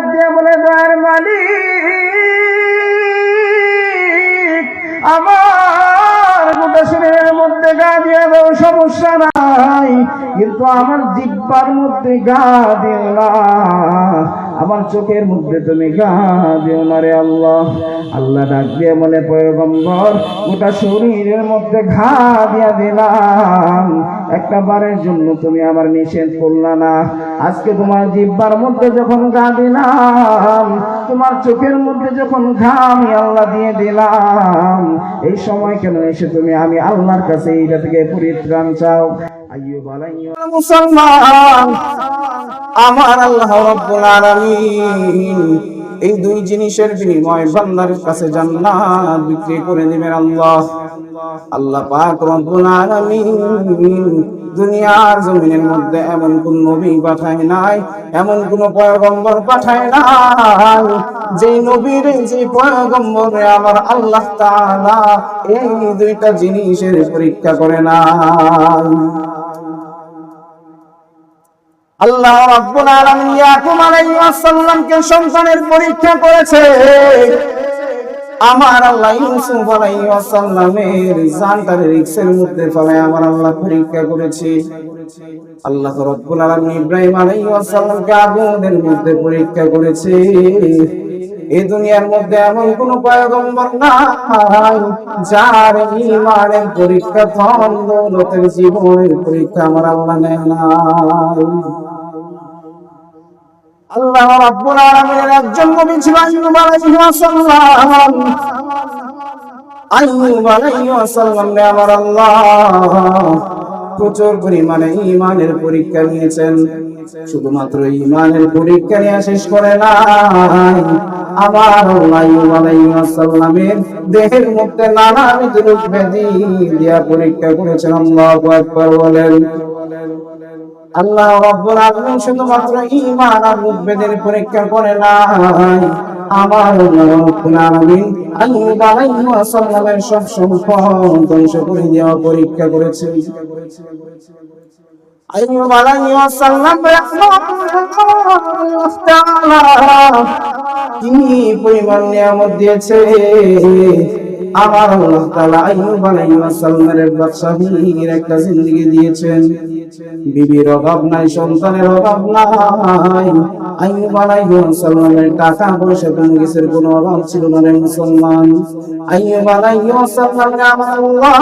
ডাক দিয়ে বলে, দয়ার মালিক, আমার গোটা শরীরের মধ্যে গা দিয়ে দাও, সমস্যা নাই। কিন্তু আমার জিব্বার মধ্যে গা না। আমার চোখের মধ্যে তুমি দিও না রে আল্লাহ। আল্লাহ ডাক দিয়ে বলে, পয়গম্বর, গোটা শরীরের মধ্যে ঘা দিয়া দিলাম। একটা বারের জন্য তুমি আমার নিষেধ করলা না। আজকে তোমার জিব্বার মধ্যে যখন গা দিলাম, তোমার চোখের মধ্যে যখন ঘা আমি আল্লাহ দিয়ে দিলাম, এই সময় কেন এসে তুমি আমি আল্লাহর কাছে এইটা থেকে পরিত্রাণ চাও? এই দুই জিনিসের বিনিময় বান্দার কাছে জান্নাত বিক্রি করে দিবেন আল্লাহ। আল্লাহ পাক রব্বুল আলামিন দুনিয়ার জমিনের মধ্যে এমন কোন নবী পাঠায় নাই, এমন কোন পয়গম্বর পাঠায় নাই যে নবীর যে পয়গম্বরে আমার আল্লাহ তাআলা এই দুইটা জিনিসের পরীক্ষা করে নাই। আল্লাহ রাব্বুল আলামিন সন্তানের পরীক্ষা করেছে। আমার আল্লাহ ইউসুফ রিক্সের মধ্যে আমার আল্লাহ পরীক্ষা করেছে। আল্লাহ রাব্বুল আলামিন ইব্রাহিম আগুনের মধ্যে পরীক্ষা করেছে। এই দুনিয়ার মধ্যে এমন কোন পয়গম্বর নাই যার ইমানের পরীক্ষা ধন দৌলতের জীবনের পরীক্ষা আমার আল্লাহ নেয় নাই। প্রচুর পরিমাণে ঈমানের পরীক্ষা নিয়েছেন। শুধুমাত্র ঈমানের পরীক্ষা নিয়ে শেষ করে নাই। আমার আল্লাহ দেহের মধ্যে নানাবিধ রোগ ব্যাধি দিয়া পরীক্ষা করেছেন। আল্লাহু বলেন। আল্লাহ রাব্বুল আলামিন শুধুমাত্র ঈমান আর মুভেদের পরীক্ষা করে নাই। আমার রাব্বুল আলামিন আইয়ুব আলাইহিস সব ধ্বংস করে দেওয়া পরীক্ষা করেছে আইয়ুব পরিমাণ নিয়ামত দিয়েছে আমার আল্লাহ তাআলা আইয়ুব আলাইহিস বাদশাহীর একটা জিন্দেগি দিয়েছেন। বিবির অভাব নাই, সন্তানের অভাব নাই। আইয়ুব আলাইহিস টাকা পয়সা কোনো কোনো অভাব ছিল না রে মুসলমান। আইয়ুব আলাইহিস আল্লাহ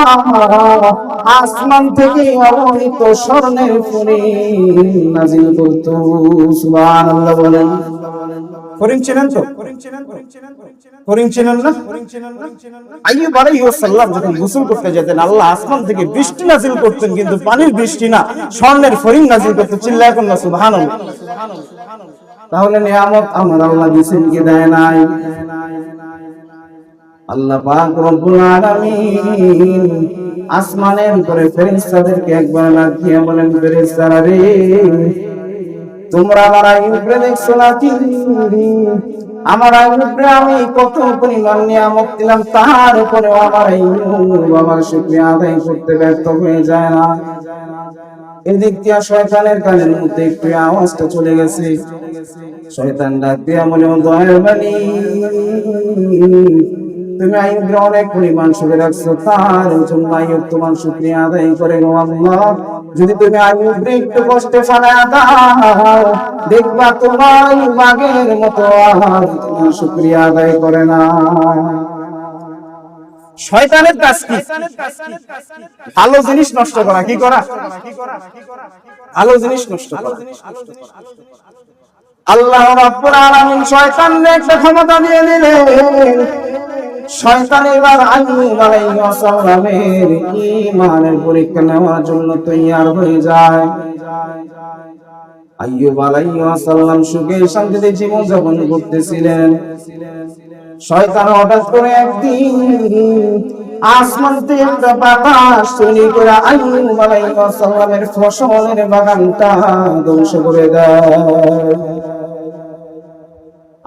আসমান থেকে অগণিত স্বর্ণের ফুরি নাজিল করতো। সুবহানাল্লাহ বলেন। করিম ছিলেন তো? করিম ছিলেন না? আইয়ুব আলাইহিস সালাম যখন গোসল করতে যেতেন, আল্লাহ আসমান থেকে বৃষ্টি নাজিল করতেন, কিন্তু পানির বৃষ্টি না, স্বর্ণের ফরিং নাজিল করতেন চিল্লায় কোন সুবহানাল্লাহ। তাহলে নিয়ামত আমার আল্লাহ দিছেন কি দেয় নাই। আল্লাহ পাক রব্বুল আলামিন আসমানের উপরে ফেরেশতাদেরকে একবার লাগ দিয়ে বলেন, ফেরেশতারা রে তোমরা আমার আইয়ুবরে দেখছ নাকি আমার আইয়ুবরে আমি কত পরিমাণ নিয়ামত দিলাম তার উপরে আমার আমার শুকরিয়া আদায় করতে ব্যর্থ হয়ে যায় না। এদিক দিয়া শয়তানের কানের মধ্যে একটু আওয়াজটা চলে গেছে। শয়তান ডাক দিয়া মনে দয়ার বাণী তুমি আইয়ুবকে অনেক পরিমাণ সুখে রাখছো, তার জন্য আইয়ুব তোমার শুকরিয়া আদায় করে গো আল্লাহ। যদি তুমি আইয়ুবকে একটু কষ্টে ফেলা দাও, দেখবা তোমার বাগের মতো আর তোমার শুকরিয়া আদায় করে না। শয়তানের কাজ কি? ভালো জিনিস নষ্ট করা, কি করা? ভালো জিনিস নষ্ট করা। আল্লাহ রাব্বুল আলামিন শয়তানকে একটা ক্ষমতা দিয়ে দিলেন। শয়তান পরীক্ষা নেওয়ার জন্য তৈয়ার হয়ে যায়। জীবন যাপন করতেছিলেন। শয়তান হঠাৎ করে একদিন আসমান থেকে বাতাস তৈরি করে আইয়ুব সালামের ফসলের বাগানটা ধ্বংস করে দেয়।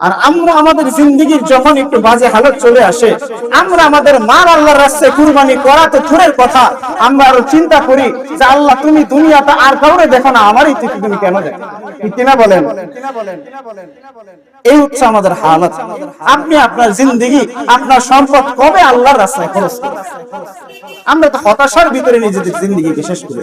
আর আমরা আমাদের জিন্দগির যখন একটু বাজে হালত চলে আসে, আমরা আমাদের মার আল্লাহর রাস্তায় কুরবানি করা তো দূরের কথা, আমরা আরও চিন্তা করি যে আল্লাহ তুমি দুনিয়াটা আর কাউরে দেখো না, আমারই তুমি কেন দেখো কিনা বলেন? এই হচ্ছে আমাদের হালত। আপনি আপনার আপনার কবে আল্লাহর রাস্তায় খরচ আমরা তো হতাশার ভিতরে নিজেদের জিন্দগিকে শেষ করে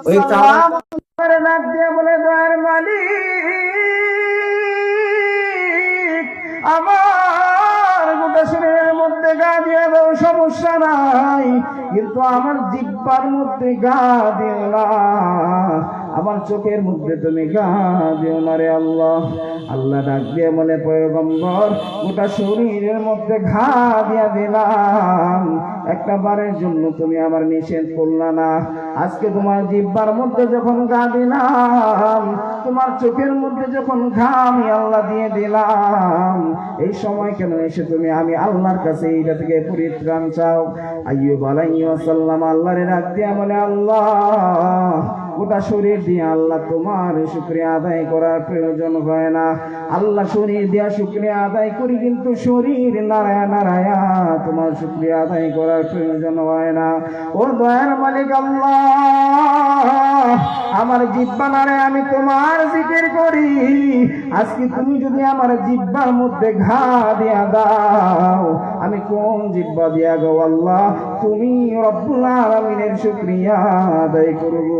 ওই ডাক দিয়ে বলে দয়ার মালিক আমার গোটা শরীরের মধ্যে গা দিয়ে দাও সমস্যা নাই কিন্তু আমার জিব্বার মধ্যে গা দিলা না। আমার চোখের মধ্যে তুমি গা দিও না রে আল্লাহ। আল্লাহ ডাক দিয়ে বলে, পয়গম্বর, গোটা শরীরের মধ্যে ঘা দিয়া দিলাম। একটা বারের জন্য তুমি আমার নিষেধ করলা না। আজকে তোমার জিব্বার মধ্যে যখন ঘা দিলাম, তোমার চোখের মধ্যে যখন ঘা আমি আল্লাহ দিয়ে দিলাম, এই সময় কেন এসে তুমি আমি আল্লাহর কাছে এইটা থেকে পরিত্রাণ চাও? আইয়ুব আলাইহিস সালাম আল্লাহরে ডাক দিয়া বলে, আল্লাহ গোটা শরীর দিয়ে আল্লাহ তোমার শুক্রিয়া আদায় করার প্রয়োজন হয় না। আল্লাহ শরীর দিয়া শুক্রিয়া আদায় করি কিন্তু শরীর নারায়া নারায়া তোমার শুক্রিয়া আদায় করার প্রয়োজন হয় না। ও দয়ার মালিক আল্লাহ, আমার জিব্বা নারে আমি তোমার জিকির করি। আজকে তুমি যদি আমার জিব্বার মধ্যে ঘা দিয়া দাও, আমি কোন জিব্বা দিয়া গো আল্লাহ, তুমি রব্বুল আলামিনের শুকরিয়া আদায় করব।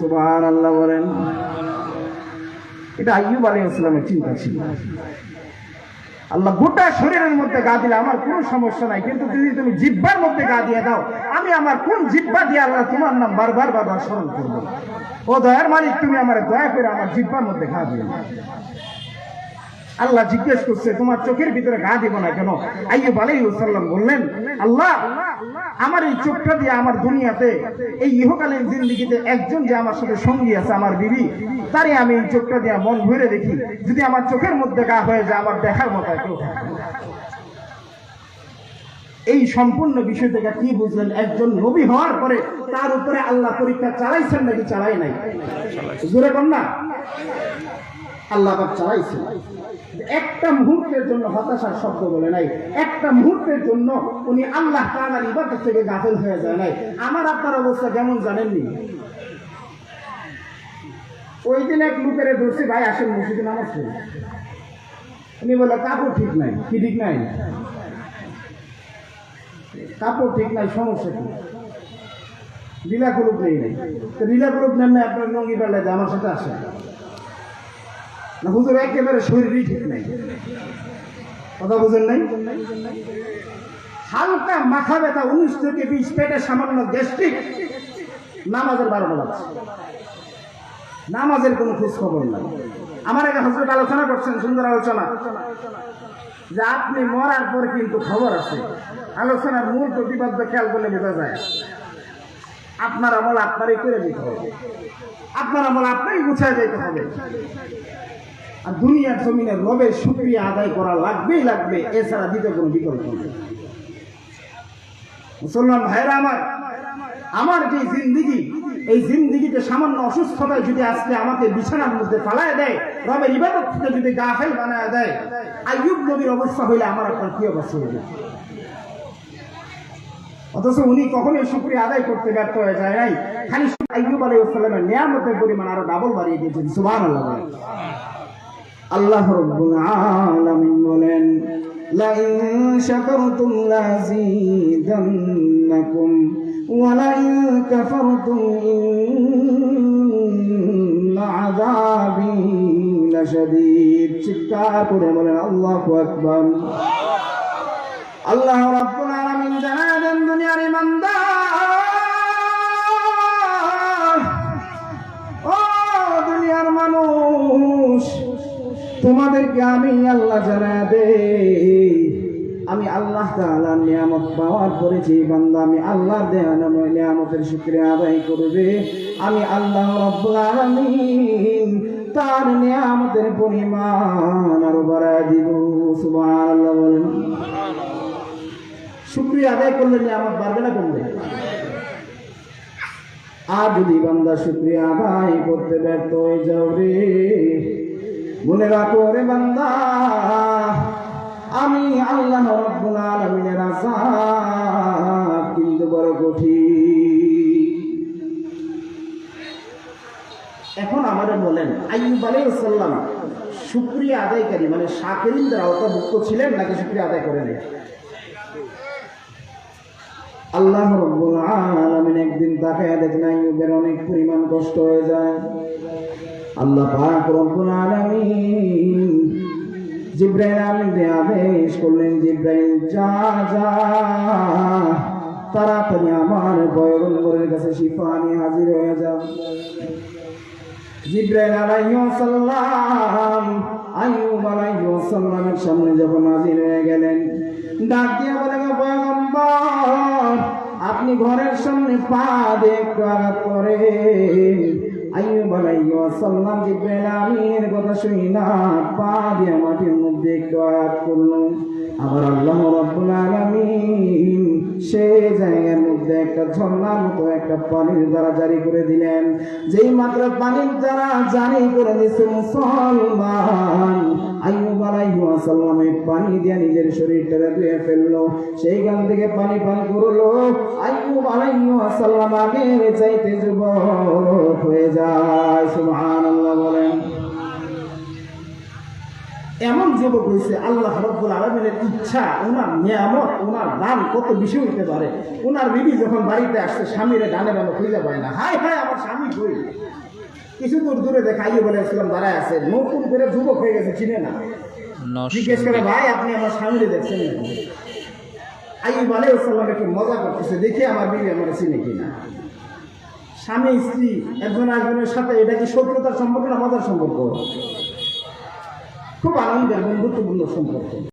সুবহানাল্লাহ বলেন। এটা আইব আলী ইসলামের চিন্তা ছিল। আল্লাহ গোটা শরীরের মধ্যে গা দিলে আমার কোনো সমস্যা নাই, কিন্তু যদি তুমি জিব্বার মধ্যে গা দিয়ে দাও, আমি আমার কোন জিব্বা দিয়ে আল্লাহ তোমার নাম বারবার বারবার স্মরণ করব। ও দয়ার মালিক, তুমি আমার দয়া করে আমার জিব্বার মধ্যে গা দিয়ে। আল্লাহ জিজ্ঞেস করছে, তোমার চোখের ভিতরে গা দিব না কেন আইয়ুব আলাইসাল্লাম বললেন, আল্লাহ, আমার এই চোখটা দিয়ে আমার দুনিয়াতে এই ইহকালীন জিন্দিগিতে একজন যে আমার সাথে সঙ্গী আছে, আমার বিবি তারই আমি এই চোখটা দিয়ে মন ভরে দেখি যদি আমার চোখের মধ্যে গা হয়ে যায়, আমার দেখার মতো কেউ। এই সম্পূর্ণ বিষয় থেকে কি বুঝলেন? একজন নবী হওয়ার পরে তার উপরে আল্লাহ পরীক্ষা চালাইছেন নাকি চালাই নাই? জোরে কর না। আল্লাহ চালাইছেন। একটা মুহূর্তের জন্য হতাশার শব্দ বলে নাই। একটা মুহূর্তের জন্য উনি আল্লাহ তাআলার ইবাদত থেকে গাফিল হয়ে যায় নাই। আমার আপনার অবস্থা কেমন জানেননি? ওই দিন এক লোকের ধরছি ভাই আসেন মসজিদে নামাজ উনি বলে কাপড় ঠিক নাই। কি ঠিক নাই? কাপড় ঠিক নাই, সমস্যা কি? লীলা গ্রুপ নেই নাই। তো লীলা গ্রুপ নেন না আপনার নঙ্গি পাল্লে যে আমার সাথে আসে না, হুজুর একেবারে শরীরই ঠিক নাই। কথা বুঝেন নাই? হালকা মাথা ব্যথা, উনিশ থেকে বিশ পেটে সামান্য গ্যাস্ট্রিক, নামাজের বারোটা বাজছে। নামাজের কোনো খোঁজ খবর নাই। আমার এক হজরত আলোচনা করছেন, সুন্দর আলোচনা। যে আপনি মরার পর কিন্তু খবর আছে। আলোচনার মূল প্রতিপাদ্য খেয়াল করলে বোঝা যায়। আপনার আমল আপনারই করে দিতে হবে। আপনার আমল আপনারই গুছায় দিতে হবে। আর দুনিয়ার জমিনের রবের সুক্রিয়া আদায় করা লাগবেই লাগবে, এছাড়া দিতে কোনো বিকল্প নেই। মুসলমান ভাইরা আমার আমার যে জিন্দিগি এই জিন্দিগিতে সামান্য অসুস্থতায় যদি আজকে আমাকে বিছানার মধ্যে ফালায় দেয়, রবের ইবাদত থেকে যদি গাফেল বানায় দেয়, আইয়ুব নবীর অবস্থা হইলে আমার আপনার কি অবস্থা হইবে অথচ উনি কখনোই শুক্রিয়া আদায় করতে ব্যর্থ হয়ে যায় নাই খালি আইয়ুব আলাইহিসসালামের নিয়ামতের পরিমাণ আরও ডাবল বাড়িয়ে দিয়েছেন, সুবহানাল্লাহ বলেন। আল্লাহ রব্বুল আলামিন বলেন, লাইন শাকারতুম লাযীদান্নাকুম ওয়া লাইন কাফারতুম ইন্না আযাবি লাশাদীদ চিৎকার করে বলেন, আল্লাহু রাব্বুল আলামিন জানালেন দুনিয়ার ইমানদার। ও দুনিয়ার মানুষ, তোমাদেরকে আমি আল্লাহ জানা দে আমি আল্লাহ তাআলার নিয়ামত পাওয়ার পরেছি বান্দা, আমি আল্লাহর দেয়ানময় নিয়ামতের শুক্রিয়া আদায় করবে। আমি আল্লাহ রাব্বুল আলামিন তার নিয়ামতের পরিমাণ আরও বাড়ায় দিব। সুবহানাল্লাহ বলেন। শুক্রিয়া আদায় করলে নিয়ামত বাড়বে না কমবে? আর যদি বান্দা শুক্রিয়া আদায় করতে ব্যর্থ হয়ে যাও রে, মনে রাখো রে বান্দা আল্লাহ রব্বুল আলামিনের আযাব কিন্তু বড় কঠিন। এখন আমাদের বলেন, আইয়ুব আলাইহিস সালাম শুকরিয়া আদায়কারী মানে শাকিরিনদের আওতাভুক্ত ছিলেন নাকি শুকরিয়া আদায় করেন আল্লাহ রব্বুল আলামিন একদিন তাকায় দেখেন আইয়ুবের অনেক পরিমাণ কষ্ট হয়ে যায়। আল্লাহ পাক রব্বুল আলামিন জিব্রাইল আমিনকে আদেশ করলেন, জিব্রাইল, যা যা। তাড়াতাড়ি আমার পয়গম্বরের কাছে শিফা নিয়ে হাজির হয়ে যাও। জিব্রাইল আলাইহিস সালাম আইয়ুব সালামের সামনে যখন হাজির হয়ে গেলেন, ডাক দিয়ে গো পয়গম্বর, আপনি ঘরের সামনে পা দিয়ে আঘাত করেন। মাটির মধ্যে একটু করল। আবার সেই জায়গার মধ্যে একটা মতো একটা পানির দ্বারা জারি করে দিলেন। যেই মাত্র পানির দ্বারা জারি করে দিয়েছে মুসলমান আলাইহিস পানি দিয়ে নিজের শরীরটা ধুয়ে ফেলল। সেইখান থেকে পানি পান করল। আইয়ুব আলাইহিস সালাম আগের চাইতে যুবক হয়ে যায়। সুবহানাল্লাহ বলেন। এমন যুবক হয়েছে আল্লাহ রব্বুল আলমিনের ইচ্ছা ওনার নিয়ামত ওনার দান কত বেশি হইতে পারে। ওনার বিবি যখন বাড়িতে আসছে, স্বামীরে ডানে বামে খুঁজে পায় না। হাই হাই আমার স্বামী কই? কিছু দূর দূরে দেখাইয়ে বলে ইসলাম দাঁড়ায় আছে। নতুন করে যুবক হয়ে গেছে, চিনে না। জিজ্ঞেস করে ভাই আপনি আমার স্বামীরে দেখছেন নাকি? আইব আলাইসাল্লাম একটু মজা করতেছে দেখে আমার বিবি আমার চিনে কিনা? স্বামী স্ত্রী একজন একজনের সাথে এটা কি শত্রুতার সম্পর্ক না মজার সম্পর্ক? খুব আনন্দের বন্ধুত্বপূর্ণ সম্পর্ক।